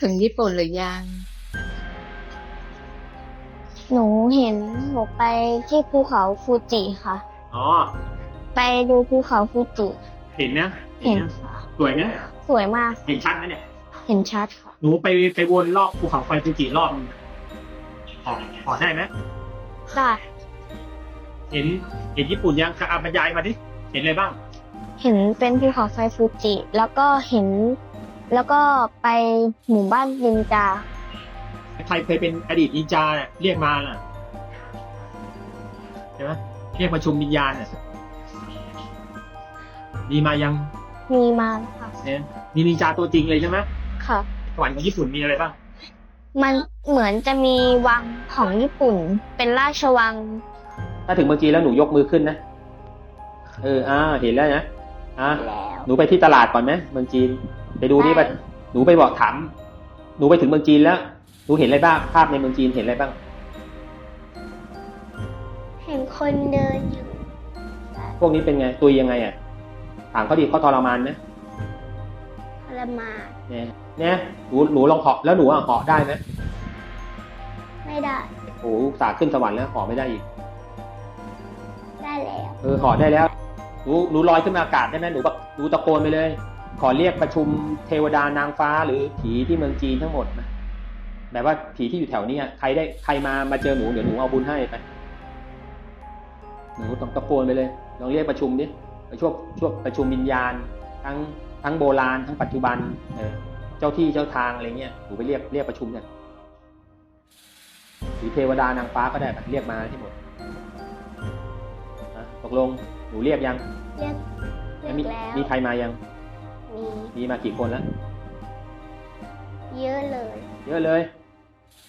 ถึงญี่ปุ่นหรือยัง หนูเห็นหนูไปที่ภูเขาฟูจิค่ะ อ๋อ ไปดูภูเขาฟูจิ เห็นนะเห็นนะค่ะ สวยนะสวยมาก เห็นชัดนะเนี่ย เห็นชัดค่ะ หนูไปไปวนรอบภูเขาไฟฟูจิรอบออกออกได้ไหมได้เห็นเห็นญี่ปุ่นยังอะบรรยายมาดิ เห็นอะไรบ้าง เห็นเป็นภูเขาไฟฟูจิ แล้วก็เห็น แล้วก็ไปหมู่บ้านนินจา ใครเคยเป็นอดีตนินจาเนี่ยเรียกมาน่ะใช่ไหมเรียกประชุมวิญญาณน่ะมีมายังมีมาแล้วค่ะ เนี่ยมีนินจาตัวจริงเลยใช่ไหมค่ะ สวรรค์ของญี่ปุ่นมีอะไรบ้างมันเหมือนจะมีวังของญี่ปุ่น เป็นราชวัง ถ้าถึงเมืองจีนแล้วหนูยกมือขึ้นนะ เอออ่าเห็นแล้วนะอ่าแล้ว หนูไปที่ตลาดก่อนไหมเมืองจีน ไปดูนี่ไปไปหนูไปบอกถาม หนูไปถึงเมืองจีนแล้ว หนูเห็นอะไรบ้าง ภาพในเมืองจีนเห็นอะไรบ้าง เห็นคนเดินอยู่ พวกนี้เป็นไงตัวยังไงอะ ถามเขาดิเขาทรมานไหมทรมานเนี่ยเนี่ยหนูหนูลองเหาะแล้วหนูอะเหาะได้ไหมไม่ได้ โอ้โหอุตสาห์ขึ้นสวรรค์แล้วเหาะไม่ได้อีก ได้แล้ว เออเหาะได้แล้ว หนูหนูลอยขึ้นมาอากาศได้ไหมหนูแบบหนูตะโกนไปเลย ขอเรียกประชุมเทวดานางฟ้าหรือผีที่เมืองจีนทั้งหมดนะแบบว่าผีที่อยู่แถวเนี้ยใครได้ใครมามาเจอหนูเดี๋ยวหนูเอาบุญให้ไปหนูต้องตะโกนไปเลยลองเรียกประชุมดิไปช่วงช่วงประชุมวิญญาณ ทั้งทั้งโบราณทั้งปัจจุบันเออเจ้าที่เจ้าทางอะไรเงี้ยหนูไปเรียกเรียกประชุมเนี่ยหรือเทวดานางฟ้าก็ได้ไปเรียกมาที่หมดอะตกลงหนูเรียกยังเรียกเรียกมีแล้วมีใครมายัง มีมีมากี่คนแล้ว เยอะเลย เยอะเลย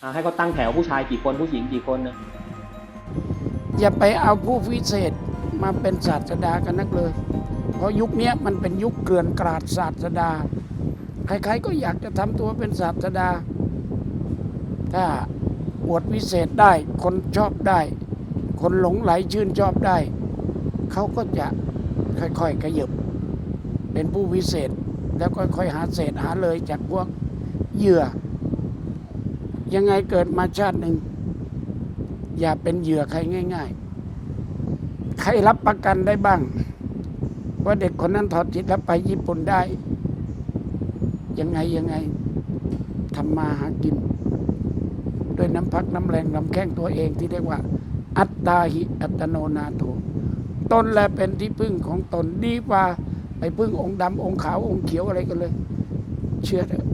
อ่าให้เขาตั้งแถวผู้ชายกี่คนผู้หญิงกี่คนนะอย่าไปเอาผู้วิเศษมาเป็นศาสดากันนักเลย เพราะยุคเนี้ยมันเป็นยุคเกลื่อนกราดศาสดา ใครๆก็อยากจะทำตัวเป็นศาสดา ถ้าอวดวิเศษได้ คนชอบได้ คนหลงไหลชื่นชอบได้ เขาก็จะค่อยๆขยับ เป็นผู้วิเศษ แล้วค่อยๆหาเศษหาเลยจากพวกเหยื่อ ยังไงเกิดมาชาติหนึ่ง อย่าเป็นเหยื่อใครง่าย ๆ ใครรับประกันได้บ้าง ว่าเด็กคนนั้นถอดจิตแล้วไปญี่ปุ่นได้ ยังไงยังไงทำมาหากินด้วยน้ำพักน้ำแรงน้ำแข้งตัวเองที่เรียกว่า อัตตาหิอัตโนนาโถตนแลเป็นที่พึ่งของตนดีกว่า ไปพึ่งองค์ดำองค์ขาวองค์เขียวอะไรกันเลย เชื่อเถอะ